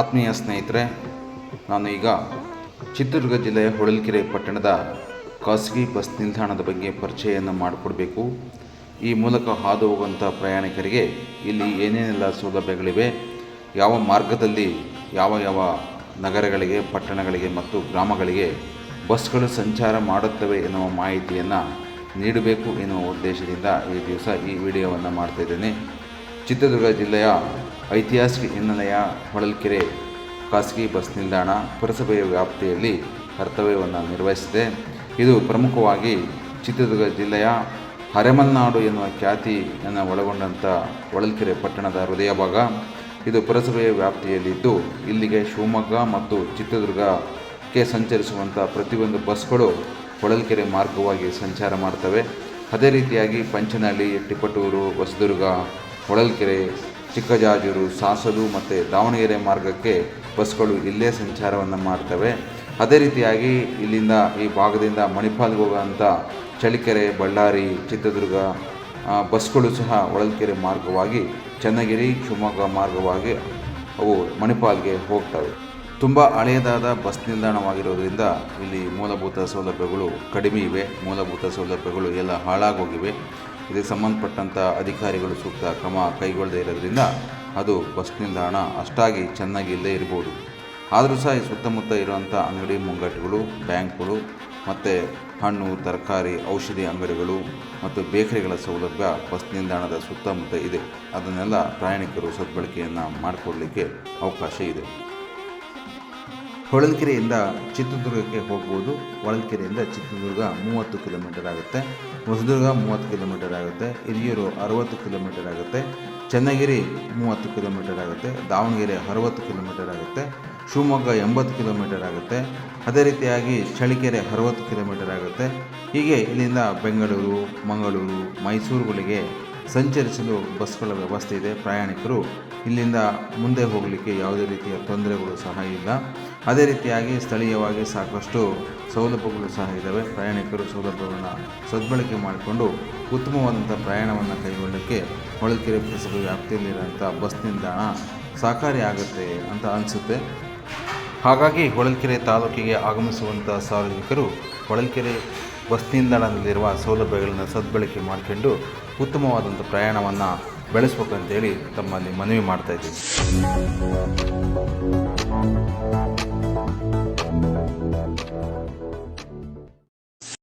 ಆತ್ಮೀಯ ಸ್ನೇಹಿತರೆ, ನಾನು ಈಗ ಚಿತ್ರದುರ್ಗ ಜಿಲ್ಲೆಯ ಹೊಳಲ್ಕೆರೆ ಪಟ್ಟಣದ ಖಾಸಗಿ ಬಸ್ ನಿಲ್ದಾಣದ ಬಗ್ಗೆ ಪರಿಚಯವನ್ನು ಮಾಡಿಕೊಡಬೇಕು. ಈ ಮೂಲಕ ಹಾದು ಹೋಗುವಂಥ ಪ್ರಯಾಣಿಕರಿಗೆ ಇಲ್ಲಿ ಏನೇನೆಲ್ಲ ಸೌಲಭ್ಯಗಳಿವೆ, ಯಾವ ಮಾರ್ಗದಲ್ಲಿ ಯಾವ ಯಾವ ನಗರಗಳಿಗೆ, ಪಟ್ಟಣಗಳಿಗೆ ಮತ್ತು ಗ್ರಾಮಗಳಿಗೆ ಬಸ್ಗಳು ಸಂಚಾರ ಮಾಡುತ್ತವೆ ಎನ್ನುವ ಮಾಹಿತಿಯನ್ನು ನೀಡಬೇಕು ಎನ್ನುವ ಉದ್ದೇಶದಿಂದ ಈ ದಿವಸ ಈ ವಿಡಿಯೋವನ್ನು ಮಾಡ್ತಾಯಿದ್ದೇನೆ ಚಿತ್ರದುರ್ಗ ಜಿಲ್ಲೆಯ ಐತಿಹಾಸಿಕ ಹಿನ್ನೆಲೆಯ ಹೊಳಲ್ಕೆರೆ ಖಾಸಗಿ ಬಸ್ ನಿಲ್ದಾಣ ಪುರಸಭೆಯ ವ್ಯಾಪ್ತಿಯಲ್ಲಿ ಕರ್ತವ್ಯವನ್ನು ನಿರ್ವಹಿಸಿದೆ. ಇದು ಪ್ರಮುಖವಾಗಿ ಚಿತ್ರದುರ್ಗ ಜಿಲ್ಲೆಯ ಅರೆಮಲ್ನಾಡು ಎನ್ನುವ ಖ್ಯಾತಿಯನ್ನು ಒಳಗೊಂಡಂಥ ಹೊಳಲ್ಕೆರೆ ಪಟ್ಟಣದ ಹೃದಯ ಭಾಗ. ಇದು ಪುರಸಭೆಯ ವ್ಯಾಪ್ತಿಯಲ್ಲಿದ್ದು, ಇಲ್ಲಿಗೆ ಶಿವಮೊಗ್ಗ ಮತ್ತು ಚಿತ್ರದುರ್ಗಕ್ಕೆ ಸಂಚರಿಸುವಂಥ ಪ್ರತಿಯೊಂದು ಬಸ್ಗಳು ಹೊಳಲ್ಕೆರೆ ಮಾರ್ಗವಾಗಿ ಸಂಚಾರ ಮಾಡ್ತವೆ. ಅದೇ ರೀತಿಯಾಗಿ ಪಂಚನಹಳ್ಳಿ ತಿಪಟೂರು ಹೊಸದುರ್ಗ ಹೊಳಲ್ಕೆರೆ, ಚಿಕ್ಕಜಾಜೂರು, ಸಾಸಲು ಮತ್ತು ದಾವಣಗೆರೆ ಮಾರ್ಗಕ್ಕೆ ಬಸ್ಗಳು ಇಲ್ಲೇ ಸಂಚಾರವನ್ನು ಮಾಡ್ತವೆ. ಅದೇ ರೀತಿಯಾಗಿ ಇಲ್ಲಿಂದ ಈ ಭಾಗದಿಂದ ಮಣಿಪಾಲ್ಗೆ ಹೋಗುವಂಥ ಚಳಿಕೆರೆ ಬಳ್ಳಾರಿ, ಚಿತ್ರದುರ್ಗ ಬಸ್ಗಳು ಸಹ ಹೊಳಲ್ಕೆರೆ ಮಾರ್ಗವಾಗಿ, ಚನ್ನಗಿರಿ, ಶಿವಮೊಗ್ಗ ಮಾರ್ಗವಾಗಿ ಅವು ಮಣಿಪಾಲ್ಗೆ ಹೋಗ್ತವೆ. ತುಂಬ ಹಳೆಯದಾದ ಬಸ್ ನಿಲ್ದಾಣವಾಗಿರೋದ್ರಿಂದ ಇಲ್ಲಿ ಮೂಲಭೂತ ಸೌಲಭ್ಯಗಳು ಕಡಿಮೆ ಇವೆ. ಮೂಲಭೂತ ಸೌಲಭ್ಯಗಳು ಎಲ್ಲ ಹಾಳಾಗೋಗಿವೆ. ಇದಕ್ಕೆ ಸಂಬಂಧಪಟ್ಟಂಥ ಅಧಿಕಾರಿಗಳು ಸೂಕ್ತ ಕ್ರಮ ಕೈಗೊಳ್ಳದೇ ಇರೋದ್ರಿಂದ ಅದು ಬಸ್ ನಿಲ್ದಾಣ ಅಷ್ಟಾಗಿ ಚೆನ್ನಾಗಿ ಇಲ್ಲದೇ ಇರ್ಬೋದು. ಆದರೂ ಸಹ ಈ ಸುತ್ತಮುತ್ತ ಇರುವಂಥ ಅಂಗಡಿ ಮುಂಗಟ್ಟುಗಳು, ಬ್ಯಾಂಕ್ಗಳು ಮತ್ತು ಹಣ್ಣು, ತರಕಾರಿ, ಔಷಧಿ ಅಂಗಡಿಗಳು ಮತ್ತು ಬೇಕರಿಗಳ ಸೌಲಭ್ಯ ಬಸ್ ನಿಲ್ದಾಣದ ಸುತ್ತಮುತ್ತ ಇದೆ. ಅದನ್ನೆಲ್ಲ ಪ್ರಯಾಣಿಕರು ಸದ್ಬಳಕೆಯನ್ನು ಮಾಡಿಕೊಡಲಿಕ್ಕೆ ಅವಕಾಶ ಇದೆ. ಹೊಳಲ್ಕೆರೆಯಿಂದ ಚಿತ್ರದುರ್ಗಕ್ಕೆ ಹೋಗ್ಬೋದು. ಹೊಳಲ್ಕೆರೆಯಿಂದ ಚಿತ್ರದುರ್ಗ ಮೂವತ್ತು ಕಿಲೋಮೀಟರ್ ಆಗುತ್ತೆ. ಹೊಸದುರ್ಗ ಮೂವತ್ತು ಕಿಲೋಮೀಟರ್ ಆಗುತ್ತೆ. ಹಿರಿಯೂರು ಅರವತ್ತು ಕಿಲೋಮೀಟರ್ ಆಗುತ್ತೆ. ಚನ್ನಗಿರಿ ಮೂವತ್ತು ಕಿಲೋಮೀಟರ್ ಆಗುತ್ತೆ. ದಾವಣಗೆರೆ ಅರವತ್ತು ಕಿಲೋಮೀಟರ್ ಆಗುತ್ತೆ. ಶಿವಮೊಗ್ಗ ಎಂಬತ್ತು ಕಿಲೋಮೀಟರ್ ಆಗುತ್ತೆ. ಅದೇ ರೀತಿಯಾಗಿ ಚಳಿಕೆರೆ ಅರವತ್ತು ಕಿಲೋಮೀಟರ್ ಆಗುತ್ತೆ. ಹೀಗೆ ಇಲ್ಲಿಂದ ಬೆಂಗಳೂರು, ಮಂಗಳೂರು, ಮೈಸೂರುಗಳಿಗೆ ಸಂಚರಿಸಲು ಬಸ್ಗಳ ವ್ಯವಸ್ಥೆ ಇದೆ. ಪ್ರಯಾಣಿಕರು ಇಲ್ಲಿಂದ ಮುಂದೆ ಹೋಗಲಿಕ್ಕೆ ಯಾವುದೇ ರೀತಿಯ ತೊಂದರೆಗಳು ಸಹ ಇಲ್ಲ. ಅದೇ ರೀತಿಯಾಗಿ ಸ್ಥಳೀಯವಾಗಿ ಸಾಕಷ್ಟು ಸೌಲಭ್ಯಗಳು ಸಹ ಇದ್ದಾವೆ ಪ್ರಯಾಣಿಕರು ಸೌಲಭ್ಯಗಳನ್ನು ಸದ್ಬಳಕೆ ಮಾಡಿಕೊಂಡು ಉತ್ತಮವಾದಂಥ ಪ್ರಯಾಣವನ್ನು ಕೈಗೊಳ್ಳೋಕ್ಕೆ ಹೊಳಲ್ಕೆರೆ ಪುರಸಭೆ ವ್ಯಾಪ್ತಿಯಲ್ಲಿರುವಂಥ ಬಸ್ ನಿಲ್ದಾಣ ಸಹಕಾರಿ ಆಗುತ್ತೆ ಅಂತ ಅನಿಸುತ್ತೆ. ಹಾಗಾಗಿ ಹೊಳಲ್ಕೆರೆ ತಾಲೂಕಿಗೆ ಆಗಮಿಸುವಂಥ ಸಾರ್ವಜನಿಕರು ಹೊಳಲ್ಕೆರೆ ಬಸ್ ನಿಲ್ದಾಣದಲ್ಲಿರುವ ಸೌಲಭ್ಯಗಳನ್ನು ಸದ್ಬಳಕೆ ಮಾಡಿಕೊಂಡು ಉತ್ತಮವಾದಂಥ ಪ್ರಯಾಣವನ್ನು ಬೆಳೆಸ್ಬೇಕಂತೇಳಿ ತಮ್ಮಲ್ಲಿ ಮನವಿ ಮಾಡ್ತಾ ಇದ್ದೀನಿ.